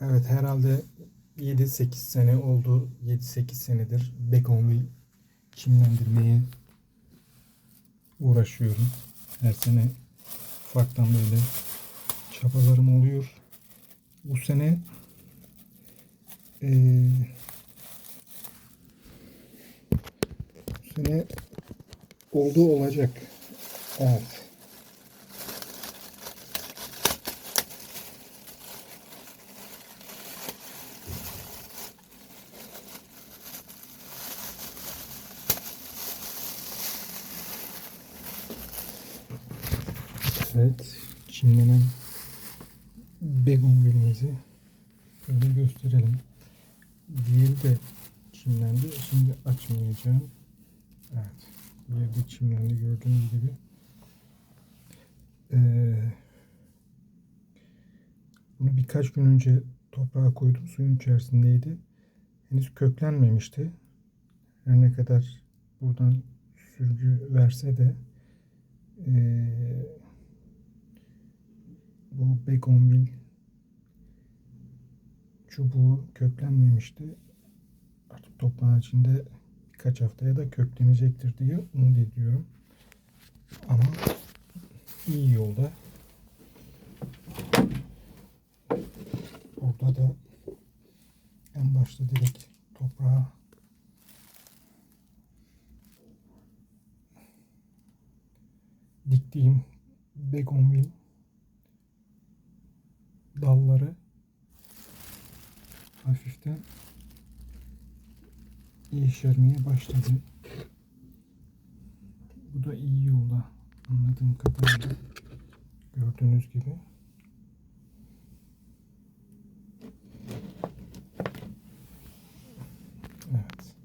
Evet herhalde 7-8 sene oldu. 7-8 senedir Begonville çimlendirmeye uğraşıyorum. Her sene ufaktan böyle çabalarım oluyor. Bu sene eee bu sene oldu olacak. Evet. Evet, çimlenen begonvilimizi şöyle gösterelim. Diğeri de çimlendi. Şimdi açmayacağım. Evet, diğeri de çimlendi gördüğünüz gibi. Ee, bunu birkaç gün önce toprağa koydum. Suyun içerisindeydi. Henüz köklenmemişti. Her ne kadar buradan sürgü verse de ee, bu Begonville çubuğu köklenmemişti. Artık toprağın içinde birkaç haftaya da köklenecektir diye umut ediyorum. Ama iyi yolda. Orada da en başta direkt toprağa diktiğim Begonville dalları hafiften yeşermeye başladı. Bu da iyi yolda anladığım kadarıyla gördüğünüz gibi.